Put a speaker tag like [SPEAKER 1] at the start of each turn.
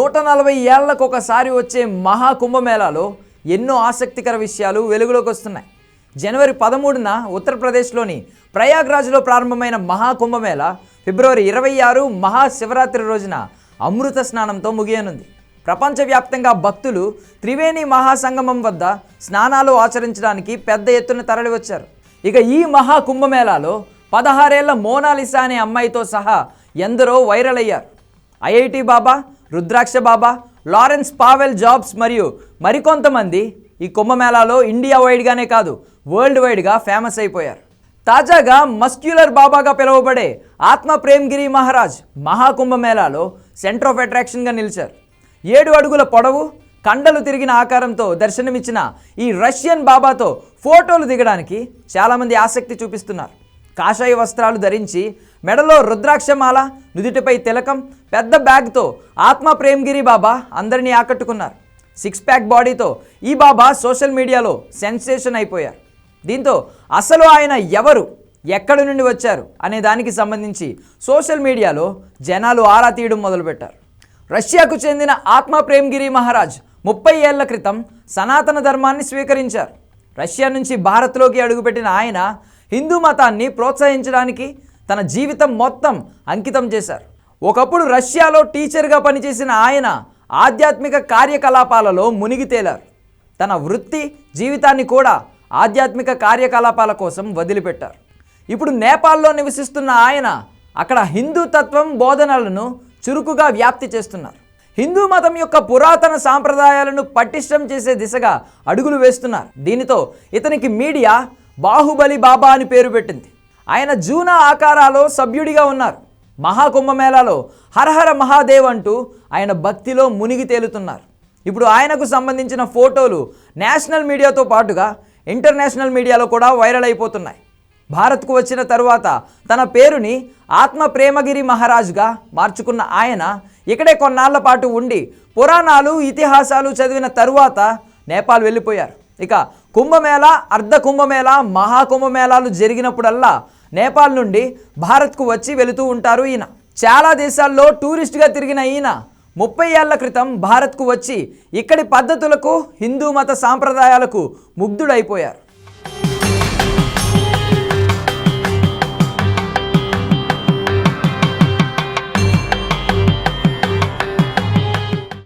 [SPEAKER 1] నూట నలభై ఏళ్ళకు ఒకసారి వచ్చే మహా కుంభమేళాలో ఎన్నో ఆసక్తికర విషయాలు వెలుగులోకి వస్తున్నాయి. జనవరి పదమూడున ఉత్తరప్రదేశ్లోని ప్రయాగ్రాజ్లో ప్రారంభమైన మహా కుంభమేళ ఫిబ్రవరి ఇరవై ఆరు మహాశివరాత్రి రోజున అమృత స్నానంతో ముగియనుంది. ప్రపంచవ్యాప్తంగా భక్తులు త్రివేణి మహాసంగమం వద్ద స్నానాలు ఆచరించడానికి పెద్ద ఎత్తున తరలివచ్చారు. ఇక ఈ మహా కుంభమేళాలో పదహారేళ్ళ మోనాలిసా అనే అమ్మాయితో సహా ఎందరో వైరల్ అయ్యారు. IIT Baba Rudraksha Baba Lawrence Powell Jobs మరియు మరికొంతమంది ఈ కుంభమేళాలో ఇండియా వైడ్గానే కాదు వరల్డ్ వైడ్గా ఫేమస్ అయిపోయారు. తాజాగా మస్క్యులర్ బాబాగా పిలువబడే ఆత్మ ప్రేమ్గిరి మహారాజ్ మహాకుంభమేళాలో సెంటర్ ఆఫ్ అట్రాక్షన్గా నిలిచారు. ఏడు అడుగుల పొడవు కండలు తిరిగిన ఆకారంతో దర్శనమిచ్చిన ఈ రష్యన్ బాబాతో ఫోటోలు దిగడానికి చాలామంది ఆసక్తి చూపిస్తున్నారు. కాషాయ వస్త్రాలు ధరించి మెడలో రుద్రాక్షమాల నుదుటిపై తిలకం పెద్ద బ్యాగ్తో ఆత్మ ప్రేమ్గిరి బాబా అందరినీ ఆకట్టుకున్నారు. సిక్స్ ప్యాక్ బాడీతో ఈ బాబా సోషల్ మీడియాలో సెన్సేషన్ అయిపోయారు. దీంతో అసలు ఆయన ఎవరు ఎక్కడి నుండి వచ్చారు అనే దానికి సంబంధించి సోషల్ మీడియాలో జనాలు ఆరా తీయడం మొదలుపెట్టారు. రష్యాకు చెందిన ఆత్మ ప్రేమ్గిరి మహారాజ్ ముప్పై ఏళ్ళ క్రితం సనాతన ధర్మాన్ని స్వీకరించారు. రష్యా నుంచి భారత్లోకి అడుగుపెట్టిన ఆయన హిందూ మతాన్ని ప్రోత్సహించడానికి తన జీవితం మొత్తం అంకితం చేశారు. ఒకప్పుడు రష్యాలో టీచర్గా పనిచేసిన ఆయన ఆధ్యాత్మిక కార్యకలాపాలలో మునిగి తేలారు. తన వృత్తి జీవితాన్ని కూడా ఆధ్యాత్మిక కార్యకలాపాల కోసం వదిలిపెట్టారు. ఇప్పుడు నేపాల్లో నివసిస్తున్న ఆయన అక్కడ హిందూ తత్వం బోధనలను చురుకుగా వ్యాప్తి చేస్తున్నారు. హిందూ మతం యొక్క పురాతన సాంప్రదాయాలను పటిష్టం చేసే దిశగా అడుగులు వేస్తున్నారు. దీనితో ఇతనికి మీడియా బాహుబలి బాబా అని పేరు పెట్టింది. ఆయన జూనా ఆకారాలో సభ్యుడిగా ఉన్నారు. మహాకుంభమేళాలో హరహర మహాదేవ్ అంటూ ఆయన భక్తిలో మునిగి తేలుతున్నారు. ఇప్పుడు ఆయనకు సంబంధించిన ఫోటోలు నేషనల్ మీడియాతో పాటుగా ఇంటర్నేషనల్ మీడియాలో కూడా వైరల్ అయిపోతున్నాయి. భారత్కు వచ్చిన తరువాత తన పేరుని ఆత్మ ప్రేమగిరి మహారాజ్గా మార్చుకున్న ఆయన ఇక్కడే కొన్నాళ్ళ పాటు ఉండి పురాణాలు ఇతిహాసాలు చదివిన తరువాత నేపాల్ వెళ్ళిపోయారు. ఇక కుంభమేళ అర్ధ కుంభమేళ మహాకుంభమేళాలు జరిగినప్పుడల్లా నేపాల్ నుండి భారత్కు వచ్చి వెళుతూ ఉంటారు ఈయన. చాలా దేశాల్లో టూరిస్ట్గా తిరిగిన ఈయన. ముప్పై ఏళ్ళ క్రితం భారత్కు వచ్చి ఇక్కడి పద్ధతులకు హిందూ మత సాంప్రదాయాలకు ముగ్ధుడైపోయారు.